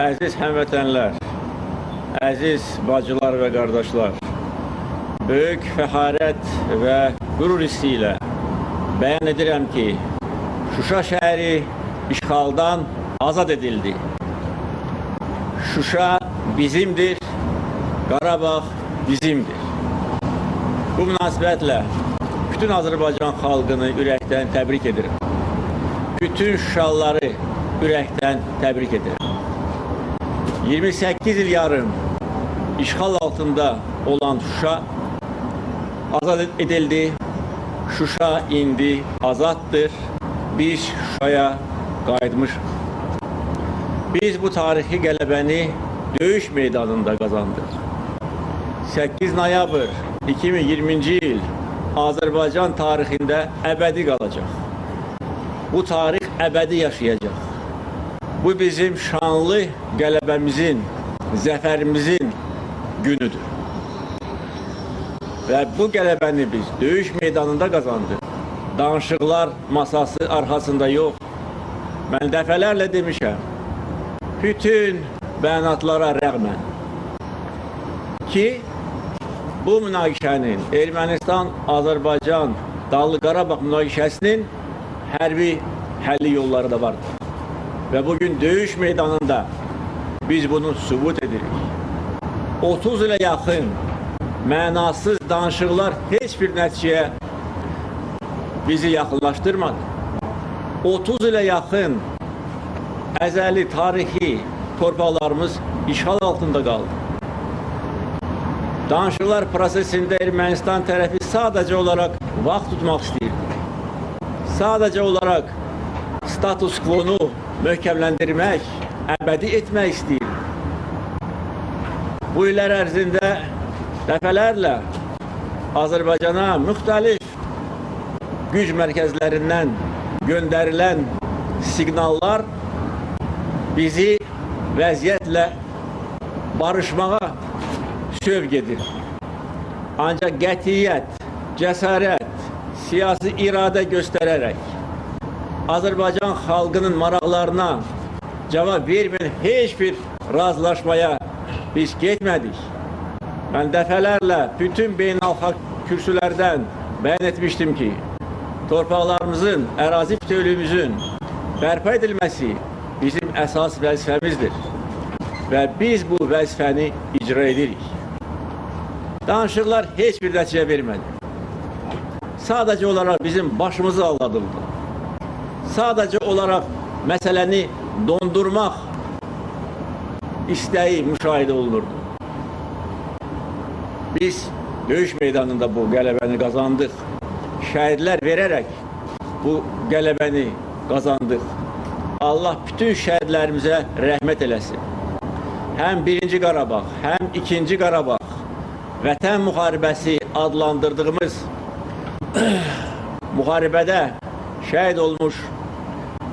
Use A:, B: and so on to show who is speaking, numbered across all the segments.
A: Əziz həmvətənlər, əziz bacılar və qardaşlar, böyük fəxarət və qürur hissi ilə bəyan edirəm ki, Şuşa şəhəri işğaldan azad edildi. Şuşa bizimdir, Qarabağ bizimdir. Bu münasibətlə bütün Azərbaycan xalqını ürəkdən təbrik edirəm. Bütün Şuşalıları ürəkdən təbrik edirəm. 28 il yarım işğal altında olan Şuşa azad edildi. Şuşa indi azaddır. Biz Şuşaya qayıtmışıq. Biz bu tarixi qələbəni döyüş meydanında qazandıq. 8 noyabr 2020-ci il Azərbaycan tarixində əbədi qalacaq. Bu tarix əbədi yaşayacaq. Bu bizim şanlı qələbəmizin, zəfərimizin günüdür. Və bu qələbəni biz döyüş meydanında qazandıq. Danışıqlar masası arxasında yox. Mən dəfələrlə demişəm. Bütün bəyanatlara rəğmən ki, bu münaqişənin Ermənistan-Azərbaycan Dağlı Qarabağ münaqişəsinin hərbi həlli yolları da vardır. Və bugün döyüş meydanında biz bunu sübut edirik. 30 ilə yaxın mənasız danışıqlar heç bir nəticəyə bizi yaxınlaşdırmadı. 30 ilə yaxın əzəli tarixi torpaqlarımız işğal altında qaldı. Danışıqlar prosesində Ermənistan tərəfi sadəcə olaraq vaxt tutmaq istəyirdi. Sadəcə olaraq status quo-nu möhkəmləndirmək, əbədi etmək istəyirdi. Bu illər ərzində dəfələrlə Azərbaycana müxtəlif güc mərkəzlərindən göndərilən siqnallar bizi vəziyyətlə barışmağa sövq edir. Ancaq qətiyyət, cəsarət, siyasi iradə göstərərək Azərbaycan xalqının maraqlarına cavab verməyən heç bir razılaşmaya biz getmədik. Mən dəfələrlə bütün beynəlxalq kürsülərdən bəyan etmişdim ki, torpaqlarımızın, ərazi bütövlüyümüzün bərpa edilməsi bizim əsas vəzifəmizdir və biz bu vəzifəni icra edirik. Danışıqlar heç bir nəticə vermədi. Sadəcə olaraq bizim başımızı aldadıldı. Sadəcə olaraq məsələni dondurmaq istəyi müşahidə olunurdu. Biz döyüş meydanında bu qələbəni qazandıq. Şəhidlər verərək bu qələbəni qazandıq. Allah bütün şəhidlərimizə rəhmət eləsin. Həm 1-ci Qarabağ, həm 2-ci Qarabağ Vətən müharibəsi adlandırdığımız müharibədə şəhid olmuş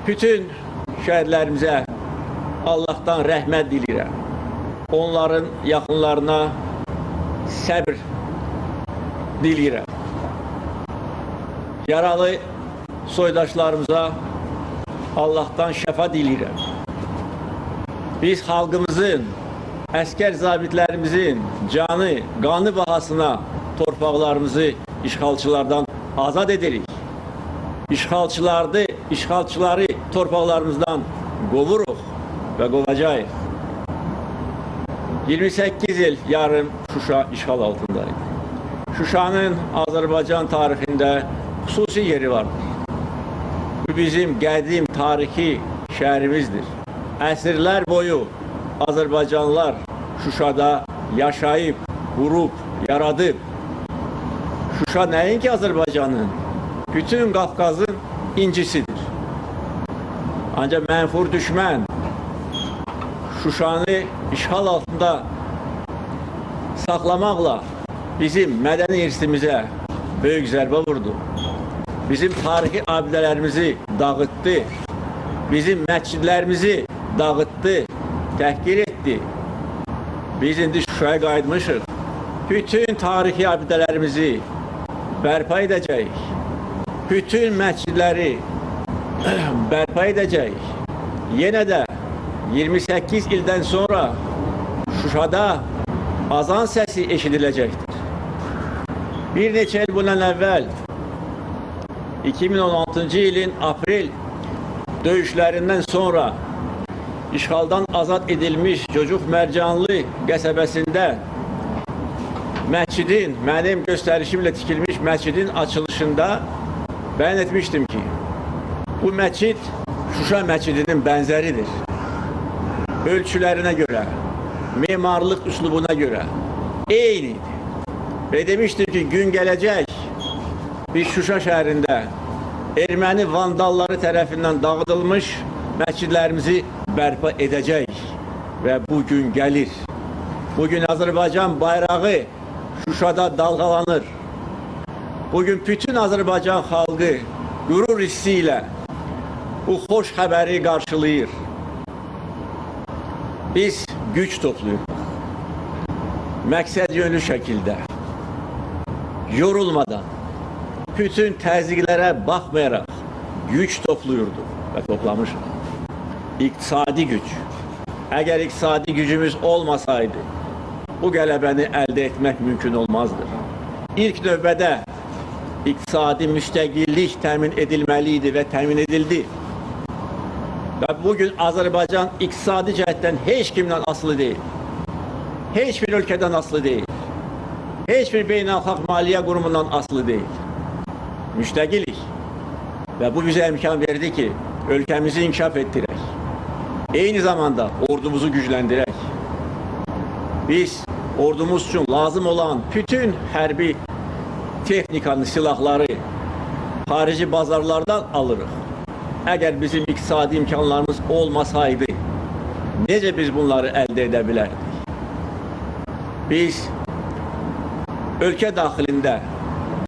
A: bütün şəhidlərimizə Allahdan rəhmət dilirəm. Onların yaxınlarına səbr dilirəm. Yaralı soydaşlarımıza Allahdan şəfa dilirəm. Biz xalqımızın, əskər zabitlərimizin canı, qanı bahasına torpaqlarımızı işğalçılardan azad edirik. İşğalçılardı, işğalçıları torpaqlarımızdan qovuruq və qovacağıq. 28 il yarım Şuşa işğal altındaydı. Şuşanın Azərbaycan tarixində xüsusi yeri vardır. Bu bizim qədim tarixi şəhərimizdir. Əsrlər boyu Azərbaycanlılar Şuşada yaşayıb, qurub, yaradıb. Şuşa nəinki Azərbaycanın, bütün Qafqazın incisidir. Ancaq mənfur düşmən Şuşanı işğal altında saxlamaqla bizim mədəni irsimizə böyük zərbə vurdu. Bizim tarixi abidələrimizi dağıtdı. Bizim məscidlərimizi dağıtdı, təhqir etdi. Biz indi Şuşaya qayıtmışıq. Bütün tarixi abidələrimizi bərpa edəcəyik. Bütün məscidləri bərpa edəcəyik. Yenə də 28 ildən sonra Şuşada azan səsi eşidiləcəkdir. Bir neçə il bundan əvvəl 2016-cı ilin aprel döyüşlərindən sonra işğaldan azad edilmiş Cocuq Mərcanlı qəsəbəsində məscidin, mənim göstərişimlə tikilmiş məscidin açılışında bəyan etmişdim ki, bu məscid Şuşa məscidinin bənzəridir. Ölçülərinə görə, memarlıq üslubuna görə eynidir. Və demişdim ki, gün gələcək, biz Şuşa şəhərində erməni vandalları tərəfindən dağıdılmış məscidlərimizi bərpa edəcək və bu gün gəlir. Bugün Azərbaycan bayrağı Şuşada dalğalanır. Bugün bütün Azərbaycan xalqı qürur hissi ilə bu xoş xəbəri qarşılayır. Biz güc toplayırıq. Məqsəd yönlü şəkildə, yorulmadan, bütün təzyiqlərə baxmayaraq güc toplayırduq və toplamışıq. İqtisadi güc. Əgər iqtisadi gücümüz olmasaydı, bu qələbəni əldə etmək mümkün olmazdı. İlk növbədə iqtisadi müstəqillik təmin edilməli idi və təmin edildi. Və bugün Azərbaycan iqtisadi cəhətdən heç kimdən asılı deyil. Heç bir ölkədən asılı deyil. Heç bir beynəlxalq maliyyə qurumundan asılı deyil. Müstəqilik. Və bu bizə imkan verdi ki, ölkəmizi inkişaf etdirək. Eyni zamanda ordumuzu gücləndirək. Biz ordumuz üçün lazım olan bütün hərbi texnikanı, silahları xarici bazarlardan alırıq. Əgər bizim iqtisadi imkanlarımız olmasaydı, necə biz bunları əldə edə bilərdik? Biz ölkə daxilində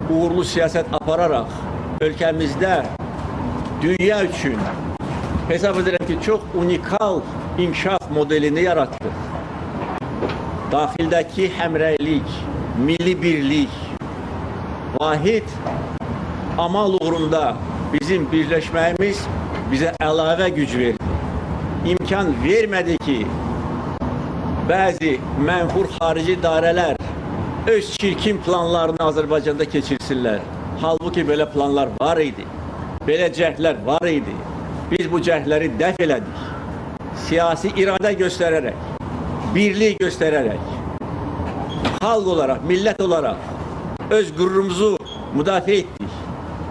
A: uğurlu siyasət apararaq ölkəmizdə dünya üçün hesab edirəm ki, çox unikal inkişaf modelini yaratdıq. Daxildəki həmrəylik, milli birlik, vahid amal uğrunda bizim birləşməyimiz bizə əlavə güc verdi. İmkan vermədi ki, bəzi mənfur xarici idarələr öz çirkin planlarını Azərbaycanda keçirsinlər. Halbuki belə planlar var idi. Belə cəhdlər var idi. Biz bu cəhdləri dəf elədik. Siyasi iradə göstərərək, birlik göstərərək, xalq olaraq, millət olaraq öz qürurumuzu müdafiə etdik.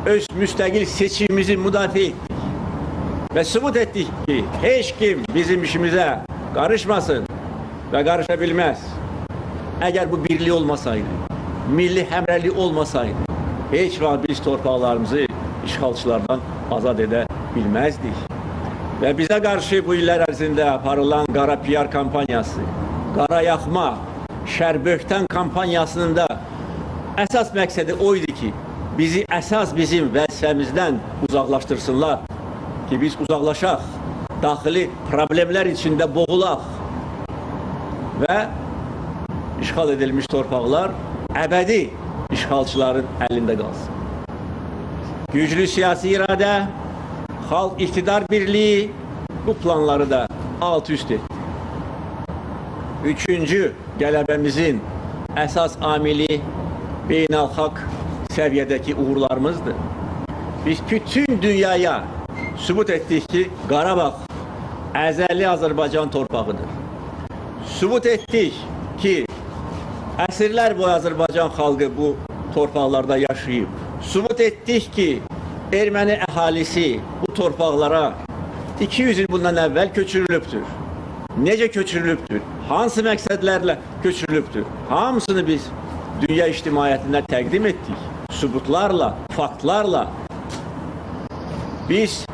A: Öz müstəqil seçimimizi müdafiə etdik. Və sübut etdik ki, heç kim bizim işimizə qarışmasın və qarışa bilməz. Əgər bu birlik olmasaydı, milli həmrəlik olmasaydı, heç vaxt biz torpaqlarımızı işğalçılardan azad edə bilməzdik. Və bizə qarşı bu illər ərzində aparılan qara PR kampaniyası, qara yaxma, şərböhtən kampaniyasının da əsas məqsədi o idi ki, bizi əsas bizim vəzifəmizdən uzaqlaşdırsınlar ki, biz uzaqlaşaq, daxili problemlər içində boğulaq və işğal edilmiş torpaqlar əbədi işğalçıların əlində qalsın. Güclü siyasi iradə, xalq iqtidar birliyi bu planları da alt üst etdi. Üçüncü qələbəmizin əsas amili beynəlxalq səviyyədəki uğurlarımızdır. Biz bütün dünyaya sübut etdik ki, Qarabağ əzəli Azərbaycan torpağıdır. Sübut etdik ki, əsrlər boyu Azərbaycan xalqı bu torpaqlarda yaşayıb. Sübut etdik ki, erməni əhalisi bu torpaqlara 200 il bundan əvvəl köçürülübdür. Necə köçürülübdür? Hansı məqsədlərlə köçürülübdür? Hamısını biz dünya ictimaiyyətinə təqdim etdik. Sübutlarla, faktlarla. Biz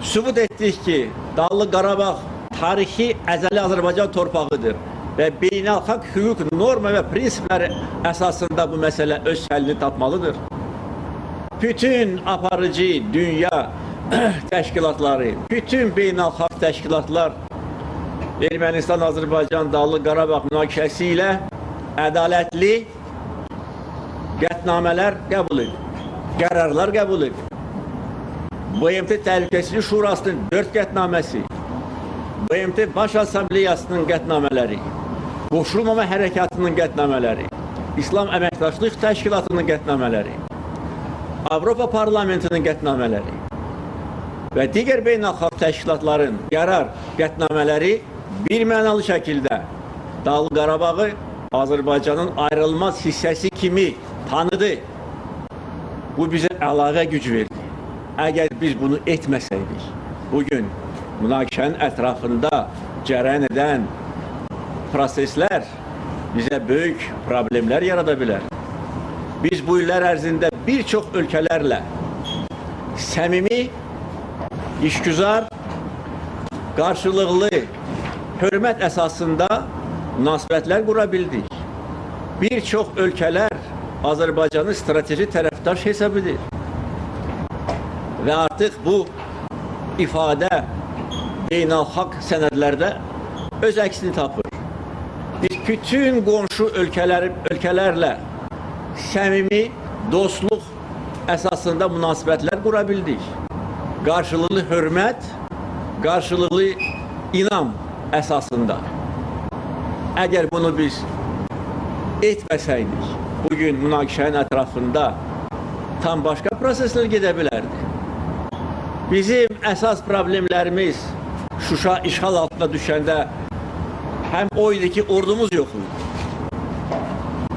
A: sübut etdik ki, Dağlı Qarabağ tarixi əzəli Azərbaycan torpağıdır və beynəlxalq hüquq norma və prinsipləri əsasında bu məsələ öz həllini tapmalıdır. Bütün aparıcı dünya təşkilatları, bütün beynəlxalq təşkilatlar Ermənistan, Azərbaycan, Dağlı Qarabağ münaqişəsi ilə ədalətli qətnamələr qəbul edir, qərarlar qəbul edir. BMT Təhlükəsizlik Şurasının 4 qətnaməsi, BMT Baş Assambleyasının qətnamələri, Qoşulmama Hərəkatının qətnamələri, İslam Əməkdaşlıq Təşkilatının qətnamələri, Avropa Parlamentinin qətnamələri və digər beynəlxalq təşkilatların qərar qətnamələri bir mənalı şəkildə Dağlıq Qarabağı Azərbaycanın ayrılmaz hissəsi kimi tanıdı. Bu bizə əlaqə güc verdi. Əgər biz bunu etməsəydik, bugün münaqişənin ətrafında cərəyan edən proseslər bizə böyük problemlər yarada bilər. Biz bu illər ərzində bir çox ölkələrlə səmimi, işgüzar, qarşılıqlı, hörmət əsasında münasibətlər qura bildik. Bir çox ölkələr Azərbaycanı strateji tərəfdaş hesab edir. Və artıq bu ifadə beynəlxalq sənədlərdə öz əksini tapır. Biz bütün qonşu ölkələr, ölkələrlə səmimi, dostluq əsasında münasibətlər qura bildik. Qarşılıqlı hörmət, qarşılıqlı inam əsasında. Əgər bunu biz etməsəydik, bugün münaqişənin ətrafında tam başqa proseslər gedə bilərdi. Bizim əsas problemlərimiz Şuşa işğal altına düşəndə həm o idi ki, ordumuz yox idi.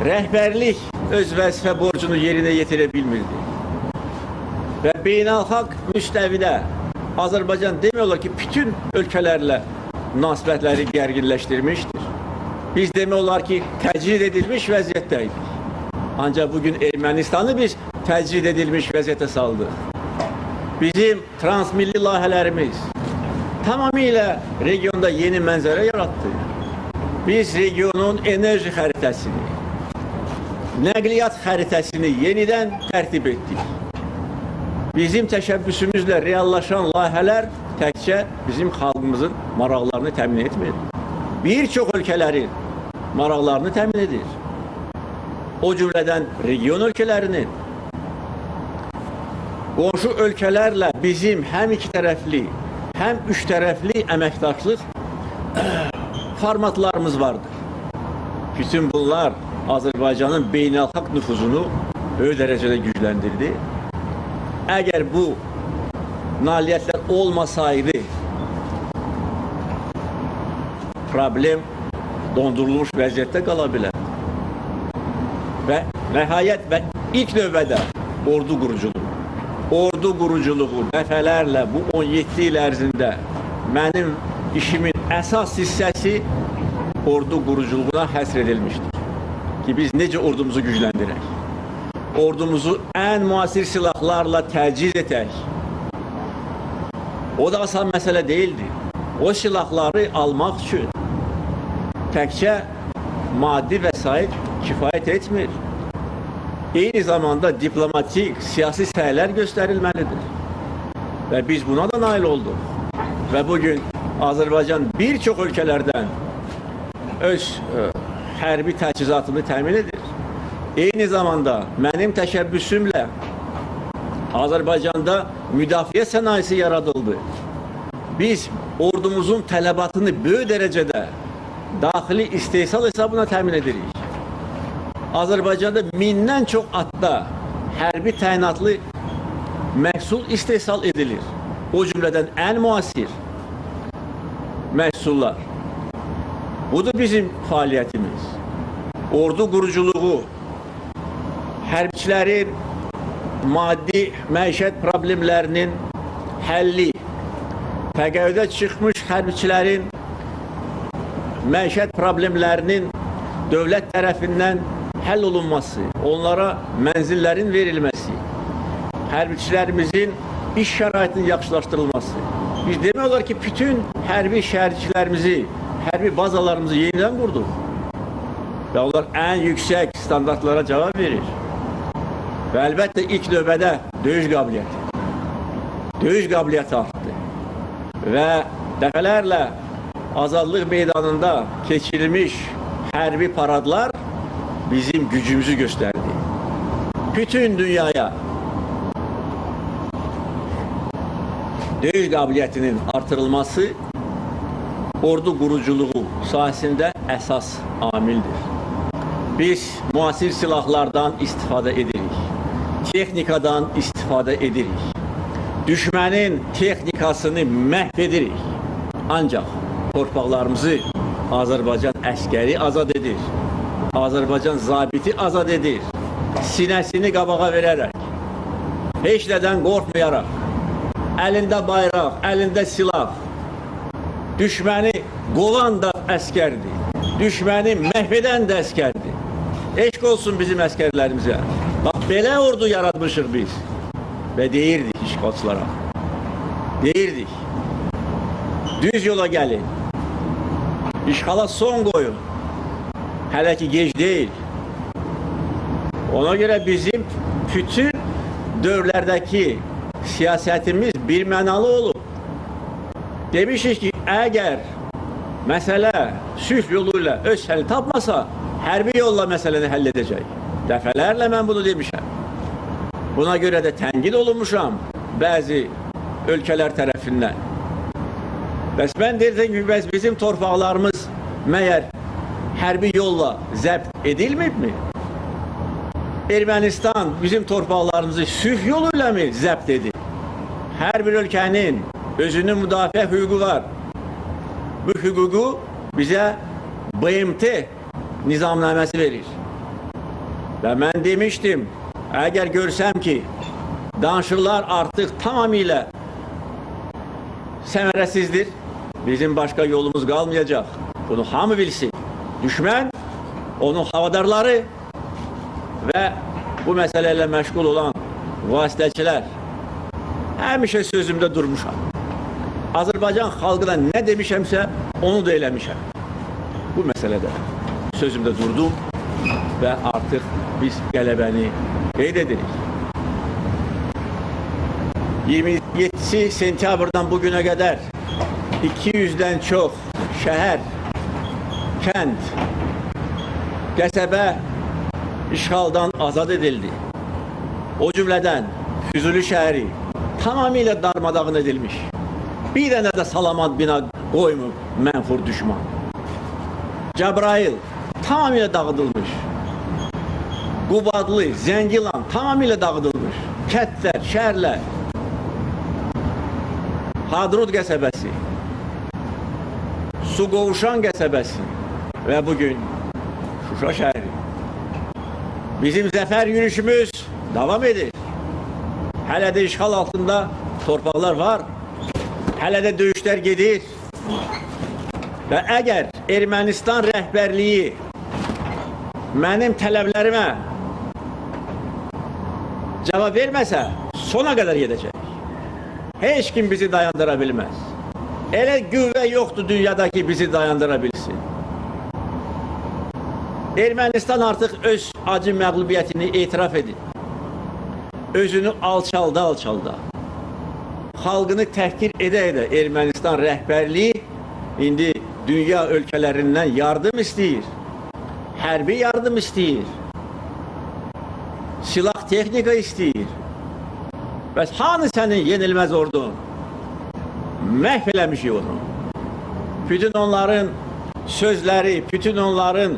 A: Rəhbərlik öz vəzifə borcunu yerinə yetirə bilmirdi. Və beynəlxalq müstəvidə Azərbaycan demək olar ki, bütün ölkələrlə münasibətləri gərginləşdirmişdir. Biz demək olar ki, təcrid edilmiş vəziyyətdəydik. Ancaq bugün Ermənistanı biz təcrid edilmiş vəziyyətə saldıq. Bizim transmilli layihələrimiz tamamilə regionda yeni mənzərə yarattı. Biz regionun enerji xəritəsini, nəqliyyat xəritəsini yenidən tərtib etdik. Bizim təşəbbüsümüzlə reallaşan layihələr təkcə bizim xalqımızın maraqlarını təmin etmir. Bir çox ölkələrin maraqlarını təmin edir. O cümlədən region ölkələrinin qonşu ölkələrlə bizim həm iki tərəfli, həm üç tərəfli əməkdaşlıq formatlarımız vardır. Bütün bunlar Azərbaycanın beynəlxalq nüfuzunu böyük dərəcədə gücləndirdi. Əgər bu nailiyyətlər olmasaydı problem dondurulmuş vəziyyətdə qala bilər. Və nəhayət və ilk növbədə ordu quruculuğu. Ordu quruculuğu dəfələrlə bu 17 il ərzində mənim işimin əsas hissəsi ordu quruculuğuna həsr edilmişdir. Ki biz necə ordumuzu gücləndirək? Ordumuzu ən müasir silahlarla təciz etək. O da asan məsələ değildi. O silahları almaq üçün təkcə maddi vəsait kifayət etmir. Eyni zamanda diplomatik, siyasi səylər göstərilməlidir. Və biz buna da nail olduq. Və bugün Azərbaycan bir çox ölkələrdən öz ə, hərbi təchizatını təmin edir. Eyni zamanda mənim təşəbbüsümlə Azərbaycanda müdafiə sənayesi yaradıldı. Biz ordumuzun tələbatını böyük dərəcədə daxili istehsal hesabına təmin edirik. Azərbaycanda mindən çox atda hərbi təyinatlı məhsul istehsal edilir. O cümlədən ən müasir məhsullar. Budur bizim fəaliyyətimiz. Ordu quruculuğu, hərbçilərin maddi məişət problemlərinin həlli, təqəvvüdə çıxmış hərbçilərin məişət problemlərinin dövlət tərəfindən həll olunması, onlara mənzillərin verilməsi, hərbiçilərimizin iş şəraitinin yaxşılaşdırılması. Biz demək olar ki, bütün hərbi şəhərçilərimizi, hərbi bazalarımızı yenidən qurduq. Və onlar ən yüksək standartlara cavab verir. Və əlbəttə ilk növbədə döyüş qabiliyyəti. Döyüş qabiliyyəti artdı. Və dəfələrlə azadlıq meydanında keçirilmiş hərbi paradlar bizim gücümüzü göstərdi. Bütün dünyaya döyüş qabiliyyətinin artırılması ordu quruculuğu sahəsində əsas amildir. Biz müasir silahlardan istifadə edirik. Texnikadan istifadə edirik. Düşmənin texnikasını məhv edirik. Ancaq torpaqlarımızı Azərbaycan əskəri azad edir. Azərbaycan zabiti azad edir. Sinəsini qabağa verərək, heç nədən qorxmayaraq, əlində bayraq, əlində silah, düşməni qovan da əskərdir. Düşməni məhv edən də əskərdir. Eşq olsun bizim əskərlərimizə. Bax belə ordu yaratmışıq biz. Və deyirdik işğalçılara. Deyirdik. Düz yola gəlin. İşğala son qoyun. Hələ ki gec deyil. Ona görə bizim bütün dövrlərdəki siyasətimiz bir mənalı olub. Demişik ki, əgər məsələ sülh yolu ilə öz həllini tapmasa, hərbi yolla məsələni həll edəcək. Dəfələrlə mən bunu demişəm. Buna görə də tənqid olunmuşam bəzi ölkələr tərəfindən. Bəs mən ki, bizim torpaqlarımız məyər hərbi yolla zəbt edilmibmi? Ermənistan bizim torpaqlarımızı sülh yolu ilə mi zəbt edir? Hər bir ölkənin özünün müdafiə hüququ var. Bu hüququ bizə BMT nizamnaməsi verir. Və mən demişdim, əgər görsəm ki, danışıqlar artıq tamamilə səmərəsizdir, bizim başqa yolumuz qalmayacaq. Bunu hamı bilsin. Düşmən, onun havadarları və bu məsələ ilə məşğul olan vasitəçilər həmişə sözümdə durmuşam. Azərbaycan xalqına nə demişəmsə, onu da eləmişəm. Bu məsələdə sözümdə durdum və artıq biz qələbəni qeyd edirik. 27 sentyabrdan bugüne qədər 200-dən çox şəhər, kənd, qəsəbə işğaldan azad edildi. O cümlədən Füzuli şəhəri tamamilə darmadağın edilmiş. Bir dənə də salamat bina qoymub mənfur düşman. Cəbrayıl tamamilə dağıdılmış. Qubadlı, Zəngilan tamamilə dağıdılmış. Kətlər, şəhərlər. Hadrut qəsəbəsi, Suqovuşan qəsəbəsi və bugün Şuşa şəhəri. Bizim zəfər yürüyüşümüz davam edir. Hələ də işğal altında torpaqlar var. Hələ də döyüşlər gedir. Və əgər Ermənistan rəhbərliyi mənim tələblərimə cavab verməsə, sona qədər gedəcək. Heç kim bizi dayandıra bilməz. Elə qüvvə yoxdur dünyada ki, bizi dayandıra bilsin. Ermənistan artıq öz acı məğlubiyyətini etiraf edir. Özünü alçalda alçalda. Xalqını təhqir edə-edə Ermənistan rəhbərliyi indi dünya ölkələrindən yardım istəyir. Hərbi yardım istəyir. Silah texnika istəyir. Bəs hanı sənin yenilməz ordun? Məhv eləmişik onu. Bütün onların sözləri, bütün onların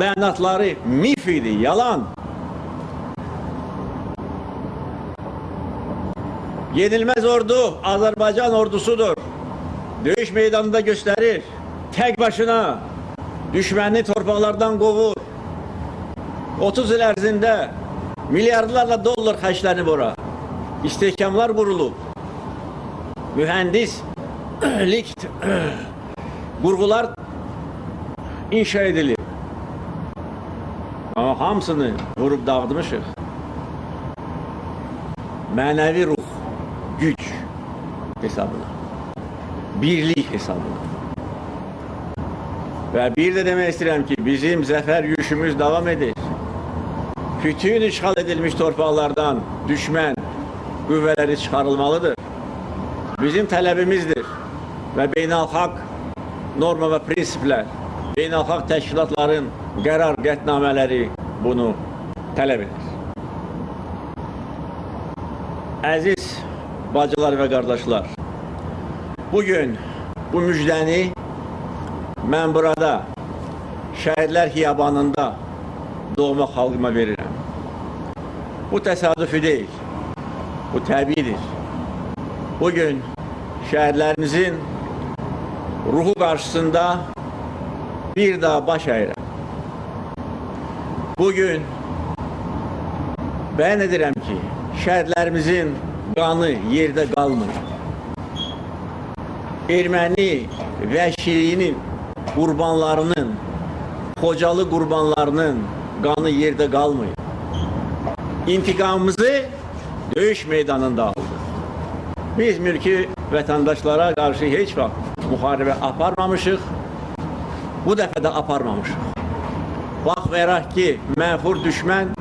A: bəyanatları mif idi, yalan. Yenilməz ordu Azərbaycan ordusudur. Döyüş meydanında göstərir. Tək başına düşməni torpaqlardan qovur. 30 il ərzində milyardlarla dollar xərclənib ora. İstehkamlar qurulub. Mühəndislik qurğular inşa edilib. Amma hamısını vurub dağıtmışıq. Mənəvi ruh, güc hesabına. Birlik hesabına. Və bir də demək istəyirəm ki, bizim zəfər yürüşümüz davam edir. Bütün işğal edilmiş torpaqlardan düşmən qüvvələri çıxarılmalıdır. Bizim tələbimizdir və beynəlxalq norma və prinsiplər, beynəlxalq təşkilatların qərar qətnamələri bunu tələb edir. Əziz bacılar və qardaşlar, bugün bu müjdəni mən burada şəhidlər xiyabanında doğma xalqıma verirəm. Bu təsadüfi deyil. Bu təbiidir. Bugün şəhidlərimizin ruhu qarşısında bir daha baş əyirəm. Bugün bəyan edirəm ki, şəhidlərimizin qanı yerdə qalmır. Erməni vəhşiliyinin qurbanlarının, Xocalı qurbanlarının qanı yerdə qalmır. İntiqamımızı döyüş meydanında aldı. Biz mülki vətəndaşlara qarşı heç vaxt müharibə aparmamışıq. Bu dəfə də aparmamışıq. Baxmayaraq ki, mənfur düşmən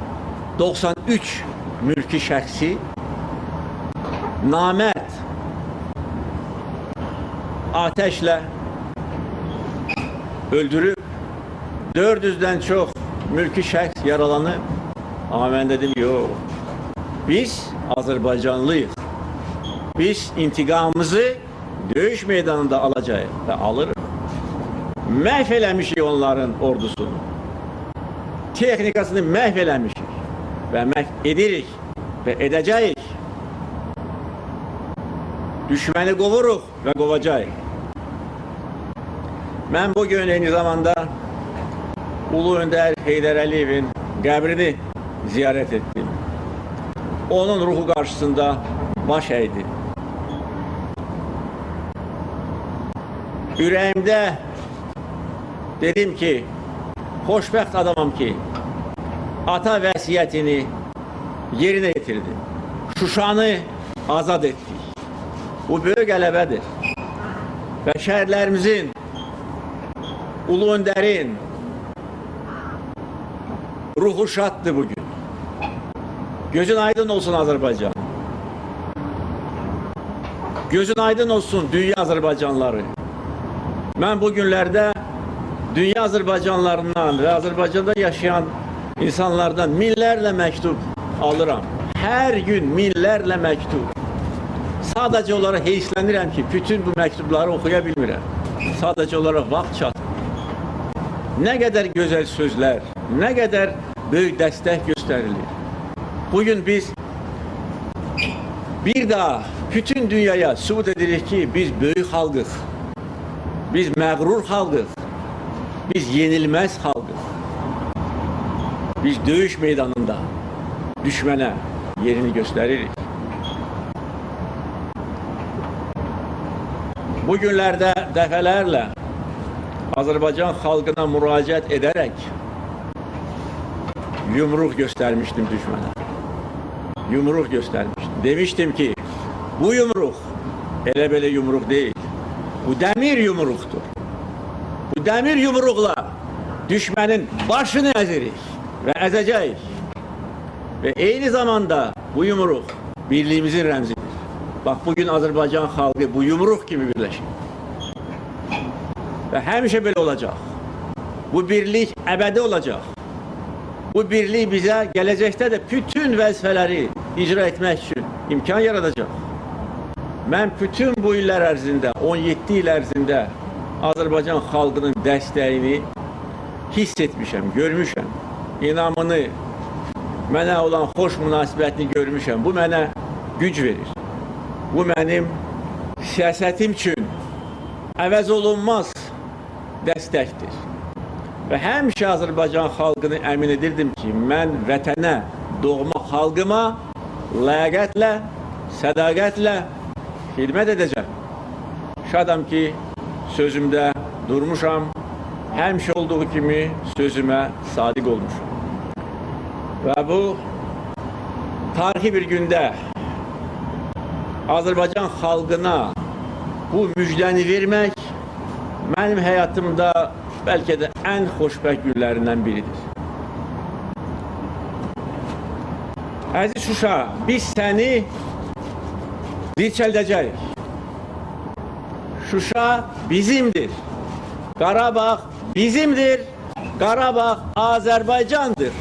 A: 93 mülki şəxsi namərd ateşlə öldürüb 400-dən çox mülki şəxs yaralanıb. Amma mən dedim, yox. Biz Azərbaycanlıyıq. Biz intiqamımızı döyüş meydanında alacağıq və alırıq. Məhv eləmişik onların ordusunu. Texnikasını məhv eləmişik və məhv edirik və edəcəyik. Düşməni qovuruq və qovacağıq. Mən bugün eyni zamanda Ulu Öndər Heydər Əliyevin qəbrini ziyarət etdim. Onun ruhu qarşısında baş əydi. Ürəyimdə dedim ki, xoşbəxt adamam ki, ata vəsiyyətini yerinə yetirdi. Şuşanı azad etdik. Bu böyük qələbədir. Və şəhərlərimizin, Ulu Öndərin ruhu şaddır bugün. Gözün aydın olsun Azerbaycan. Gözün aydın olsun dünya Azerbaycanları. Ben bugünlerde dünya Azerbaycanlarından ve Azerbaycan'da yaşayan insanlardan minlərlə mektup alıram. Her gün minlərlə mektup. Sadece olarak heyslənirəm ki, bütün bu mektupları okuya bilmirəm. Sadece olarak vaxt çatmır. Ne kadar güzel sözler, ne kadar büyük destek gösterilir. Bugün biz bir daha bütün dünyaya sübut edirik ki biz büyük halkız. Biz məğrur halkız. Biz yenilmez halkız. Biz döyüş meydanında düşmene yerini gösteririk. Bugünlerde defelerle Azerbaycan halkına müracaat ederek yumruk göstermiştim düşmana. Yumruk göstermiştim. Demiştim ki bu yumruk ele böyle yumruk değil. Bu demir yumruktur. Demir yumrukla düşmenin başını ezerik ve ezeceğiz. Ve aynı zamanda bu yumruk birliğimizin remzidir. Bak bugün Azerbaycan halkı bu yumruk gibi birleşir. Ve həmişə belə olacaq. Bu birlik əbədi olacaq. Bu birlik bizə gələcəkdə də bütün vəzifələri icra etmək üçün imkan yaradacaq. Mən bütün bu illər ərzində, 17 il ərzində Azərbaycan xalqının dəstəyini hiss etmişəm, görmüşəm. İnamını, mənə olan xoş münasibətini görmüşəm. Bu mənə güc verir. Bu mənim siyasətim üçün əvəz olunmaz dəstəkdir. Və həmişə Azərbaycan xalqını əmin edirdim ki, mən vətənə, doğma xalqıma ləyaqətlə, sədaqətlə xidmət edəcəm. Şadam ki, sözümdə durmuşam. Həmişə olduğu kimi sözümə sadiq olmuşam. Və bu tarixi bir gündə Azərbaycan xalqına bu müjdəni vermək mənim həyatımda bəlkə də ən xoşbəxt günlərindən biridir. Əziz Şuşa, biz səni dirçəldəcəyik. Şuşa bizimdir. Qarabağ bizimdir. Qarabağ Azərbaycandır.